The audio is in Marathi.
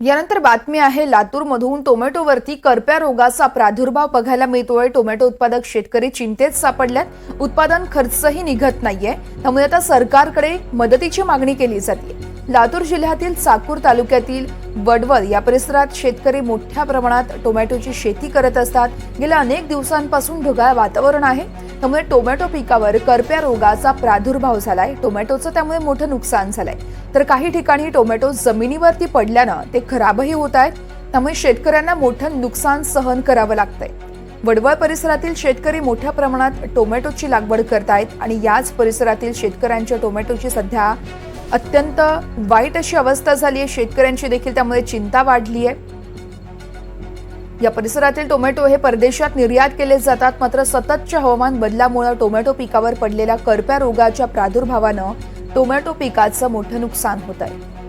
यानंतर बातमी आहे लातूरमधून टोमॅटोवरती करप्या रोगाचा प्रादुर्भाव बघायला मिळतोय. टोमॅटो उत्पादक शेतकरी चिंतेत सापडल्यात. उत्पादन खर्चही निघत नाहीये. त्यामुळे आता सरकारकडे मदतीची मागणी केली जाते लातूर जिल्ह्यातील चाकूर तालुक्यातील वडवल या परिसरात शेतकरी मोठ्या प्रमाणात टोमॅटोची शेती करत असतात. गेल्या अनेक दिवसांपासून ढगाळ वातावरण आहे. त्यामुळे टोमॅटो पिकावर करप्या रोगाचा प्रादुर्भाव झालाय. टोमॅटोचं त्यामुळे मोठं नुकसान झालंय. तर काही ठिकाणी टोमॅटो जमिनीवरती पडल्यानं ते खराबही होत आहेत. त्यामुळे शेतकऱ्यांना मोठं नुकसान सहन करावं लागतंय. वडवळ परिसरातील शेतकरी मोठ्या प्रमाणात टोमॅटोची लागवड करतायत आणि याच परिसरातील शेतकऱ्यांच्या टोमॅटोची सध्या अत्यंत वाईट अशी अवस्था झाली आहे शेतकऱ्यांची देखील त्यामुळे चिंता वाढली आहे या परिसरातील टोमॅटो हे परदेशात निर्यात केले जातात. मात्र सततच्या हवामान बदलामुळे टोमॅटो पिकावर पडलेल्या करप्या रोगाच्या प्रादुर्भावानं टोमॅटो पिकाचं मोठं नुकसान होत आहे